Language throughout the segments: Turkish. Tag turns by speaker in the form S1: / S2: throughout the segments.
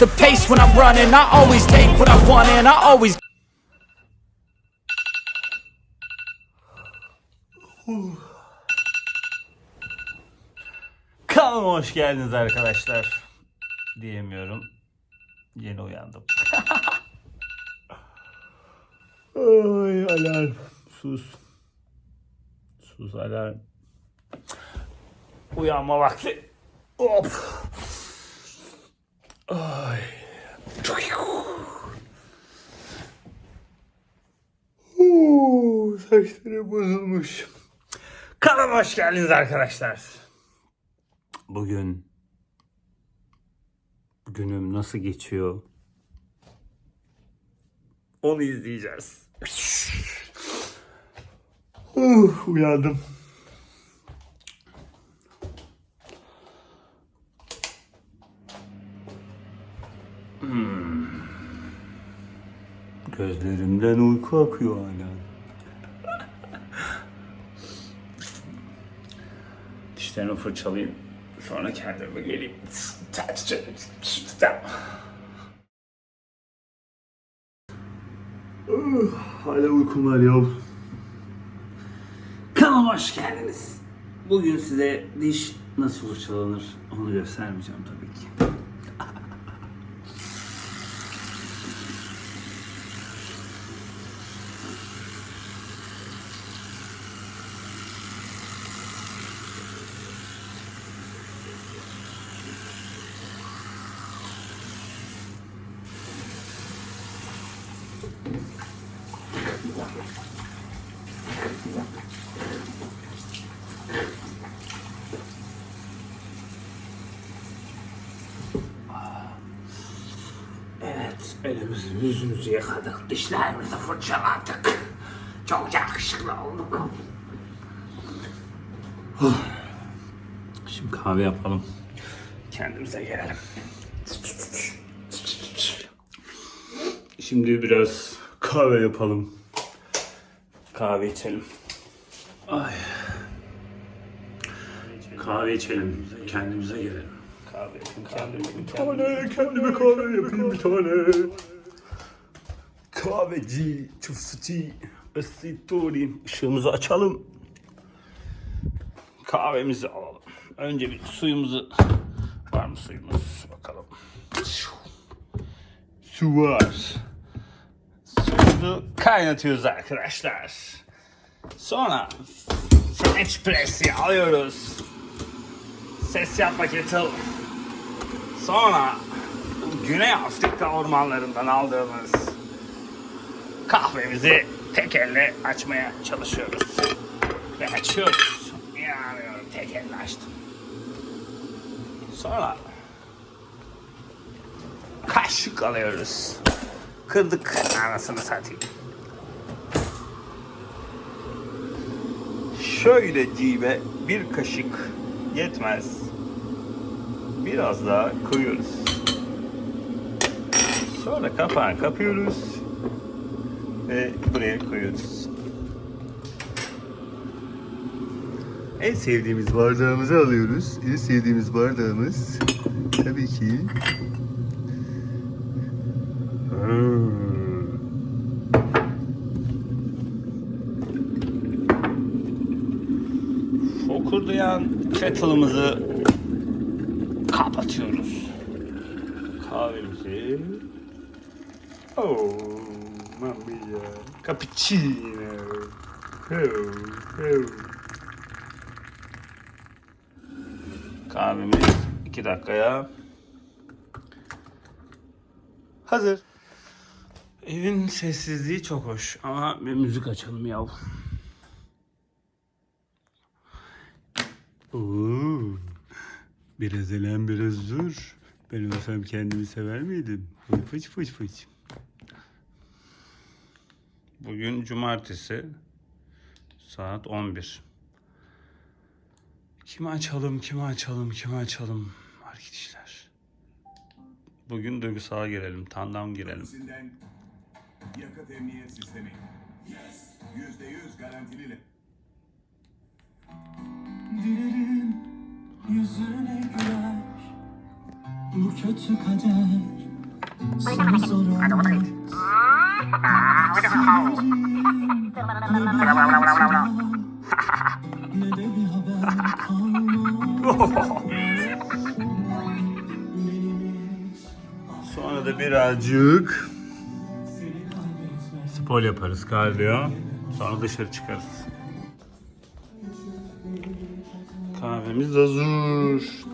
S1: the pace when I'm running. I always take what I want and I always
S2: Kanalıma hoş geldiniz arkadaşlar. Diyemiyorum. Yeni uyandım. Ay alarm. Sus. Sus alarm. Uyanma vakti. Hop. Ay. Çok iyi. Uuu, saçlarım bozulmuş. Kanalıma hoş geldiniz arkadaşlar. Bugün günüm nasıl geçiyor? Onu izleyeceğiz. Uh, uyandım. Hmm. Gözlerimden uyku akıyor hala. Dişlerimi fırçalayayım. Sonra kendime geleyim. Hala uykum var ya. Kanalıma hoş geldiniz. Bugün size diş nasıl fırçalanır onu göstermeyeceğim tabii ki. Evet, elimizi yüzümüzü yıkadık, dişlerimizi fırçaladık. Çok yakışıklı olduk. Şimdi kahve yapalım. Kendimize gelelim. Şimdi biraz kahve yapalım. Kahve içelim. Ay. Kahve içelim. Kendimize gelelim. Kahve yapın, kendimize bir tane, kendime kahve yapayım bir tane. Kahveci, çufti, ısıturi. Işığımızı açalım. Kahvemizi alalım. Önce bir suyumuzu... Var mı suyumuz? Bakalım. Su var. Suyumuzu kaynatıyoruz arkadaşlar. Sonra French press'i alıyoruz. Ses yapma kettle. Sonra Güney Afrika ormanlarından aldığımız kahvemizi tek elle açmaya çalışıyoruz. Ve açıyoruz. İnanamıyorum tek elle açtım. Sonra kaşık alıyoruz. Kırdık anasını satayım. Şöyle cibe bir kaşık yetmez. Biraz daha koyuyoruz. Sonra kapağını kapıyoruz. Ve buraya koyuyoruz. En sevdiğimiz bardağımızı alıyoruz. En sevdiğimiz bardağımız tabii ki. Fokurdayan kettle'ımızı kapatıyoruz. Kahvemizi Oh, mamma mia. Cappuccino. Oh, oh. Kahvemiz iki dakikaya hazır. Evin sessizliği çok hoş ama bir müzik açalım. Oo, biraz elen biraz dur. Ben olsam kendimi sever miydim? Fıç fıç fıç. Bugün cumartesi saat 11. Kimi açalım, kimi açalım, kimi açalım arkadaşlar. Bugün duygusala girelim, tandam girelim.
S3: Yakıt emniyet sistemi. Yüzde yüz garantili.
S4: Dilerim yüzüne güler. Bu kötü kader
S2: Sonra da birazcık spor yaparız kardiyo. Sonra dışarı çıkarız. Kahvemiz hazır.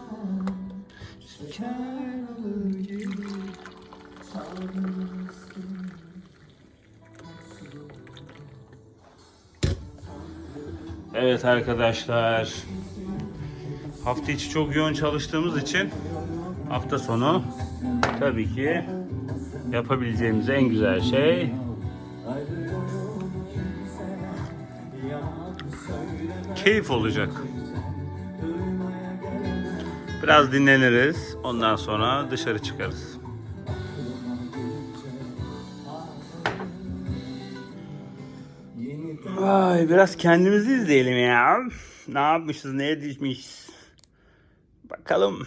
S2: Evet arkadaşlar. Hafta içi çok yoğun çalıştığımız için hafta sonu tabii ki yapabileceğimiz en güzel şey keyif olacak. Biraz dinleniriz. Ondan sonra dışarı çıkarız. Vay biraz kendimizi izleyelim ya. Ne yapmışız, ne edilmişiz. Bakalım.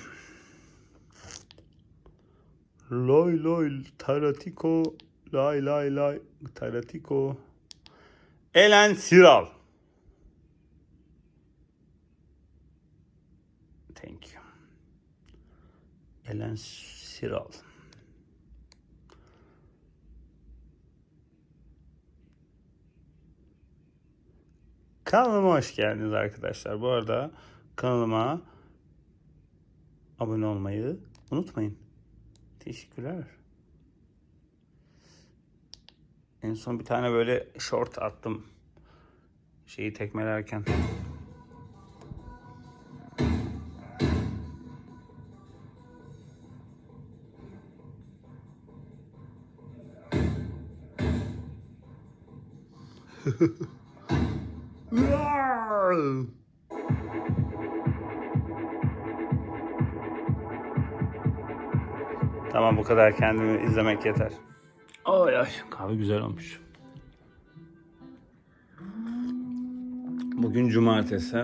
S2: Loy loy taratiko lay lay lay taratiko. Elen Siral. Elen Siral. Kanalıma hoş geldiniz arkadaşlar. Bu arada kanalıma abone olmayı unutmayın. Teşekkürler. En son bir tane böyle short attım. Şeyi tekmelerken. Tamam bu kadar kendimi izlemek yeter. Ay ay kahve güzel olmuş. Bugün cumartesi.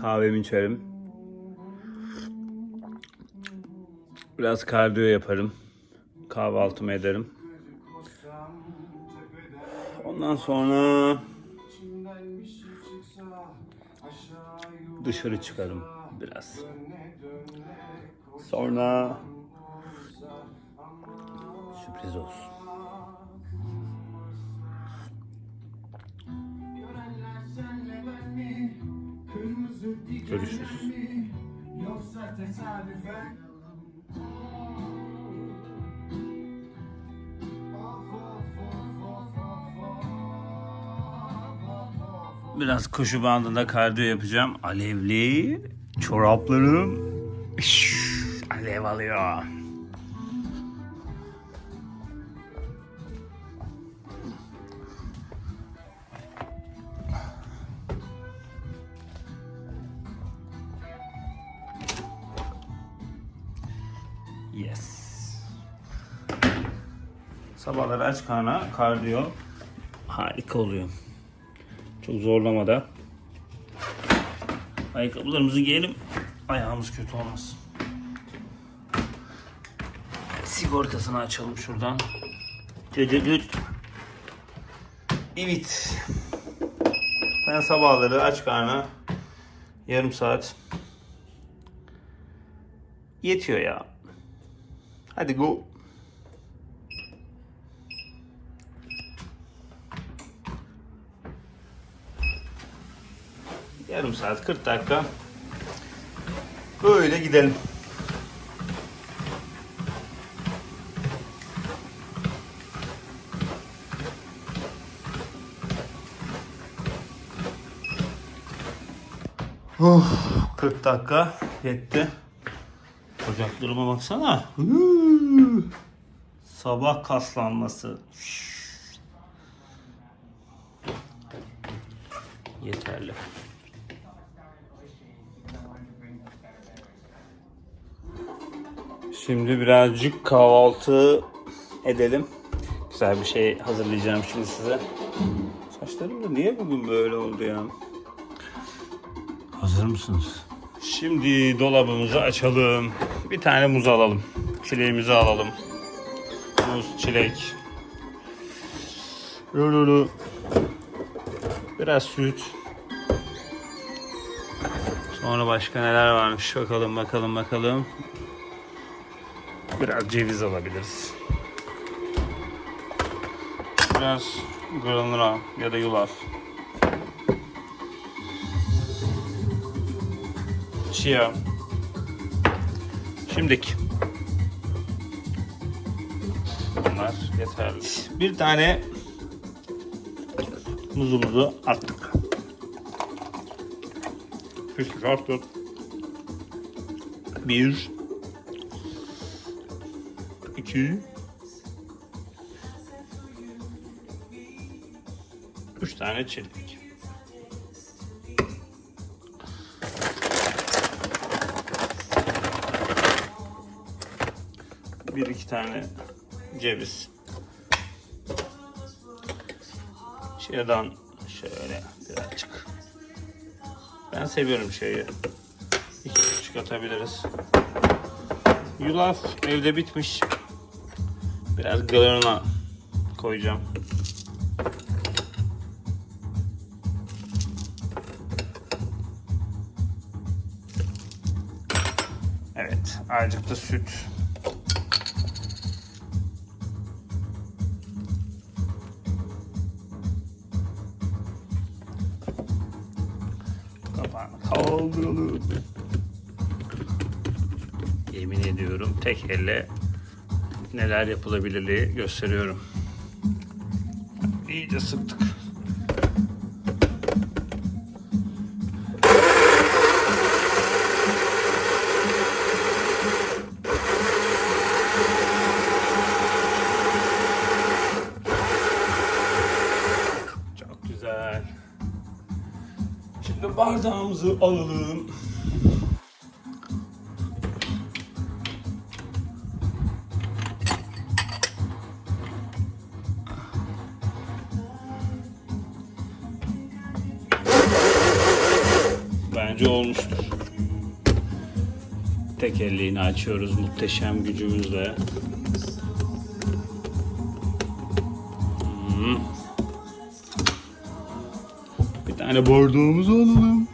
S2: Kahvemi içerim. Biraz kardiyo yaparım. Kahvaltımı ederim. Ondan sonra dışarı çıkarım biraz. Sonra sürpriz olsun. Görüşürüz. Biraz koşu bandında kardiyo yapacağım. Alevli çoraplarım alev alıyor. Yes. Sabahları aç karna kardiyo harika oluyor. Çok zorlamada. Ayakkabılarımızı giyelim. Ayağımız kötü olmasın. Sigortasını açalım şuradan. Cıcıcıc. Evet. Ben sabahları aç karna yarım saat yetiyor ya. Hadi go. Yarım saat 40 dakika böyle gidelim. Oh, 40 dakika yetti. Bacaklarıma baksana. Huu. Sabah kaslanması. Yeterli. Şimdi birazcık kahvaltı edelim. Güzel bir şey hazırlayacağım şimdi size. Saçlarım da niye bugün böyle oldu ya? Hazır mısınız? Şimdi dolabımızı açalım. Bir tane muz alalım. Çileğimizi alalım. muz, çilek. Lululu. Biraz süt. Sonra başka neler varmış bakalım bakalım bakalım. Biraz ceviz alabiliriz. Biraz granola ya da yulaf. Chia. Şimdiki. Bunlar yeterli. Bir tane muzumuzu attık. Küçük attık. Bir. İki, Üç tane çelik. Bir iki tane ceviz. Şuradan şöyle birazcık. Ben seviyorum şeyi. İki küçük atabiliriz. Yulaf evde bitmiş. Biraz granola koyacağım. Evet, azıcık da süt. Kapağını kaldıralım. Yemin ediyorum tek elle neler yapılabilirliği gösteriyorum. İyice sıktık. Çok güzel. Şimdi bardağımızı alalım. Bence olmuştur. Tek elliğini açıyoruz muhteşem gücümüzle. Hmm. Bir tane bardağımızı alalım.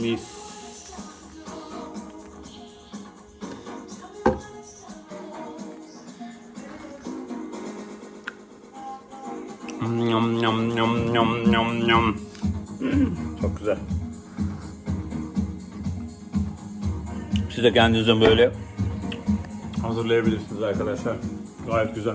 S2: Mis. Nyam nyam. Hmm, Çok güzel. Siz de kendinize böyle hazırlayabilirsiniz arkadaşlar. Gayet güzel.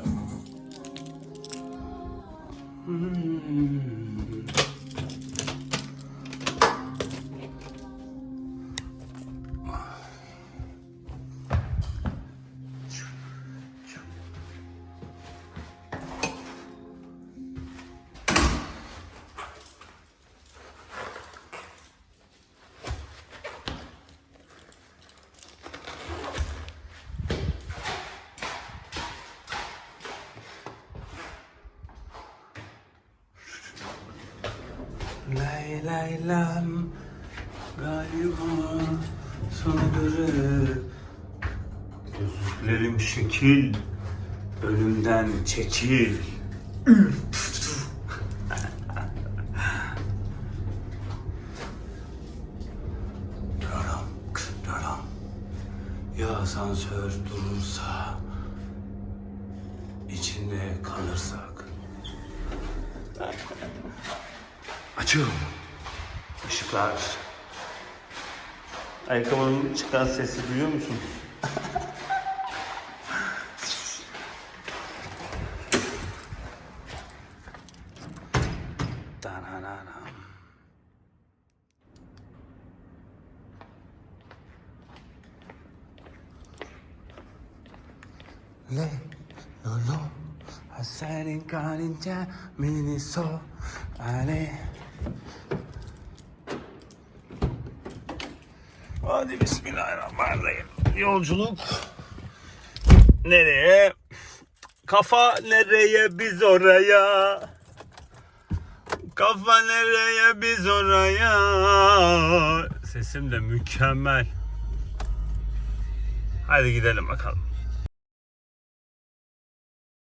S2: Lay lay lam galiba sana göre Gözlüklerim şekil Önümden çekil. Raram, raram. Ya asansör durursa içinde kalırsak Açıyorum. Işıklar. Ayakkabının çıkan sesi duyuyor musun? Le, lo, lo, senin karınca mini so, ale. Hadi bismillahirrahmanirrahim. Yolculuk nereye? Kafa nereye biz oraya. Kafa nereye biz oraya. Sesim de mükemmel. Hadi gidelim bakalım.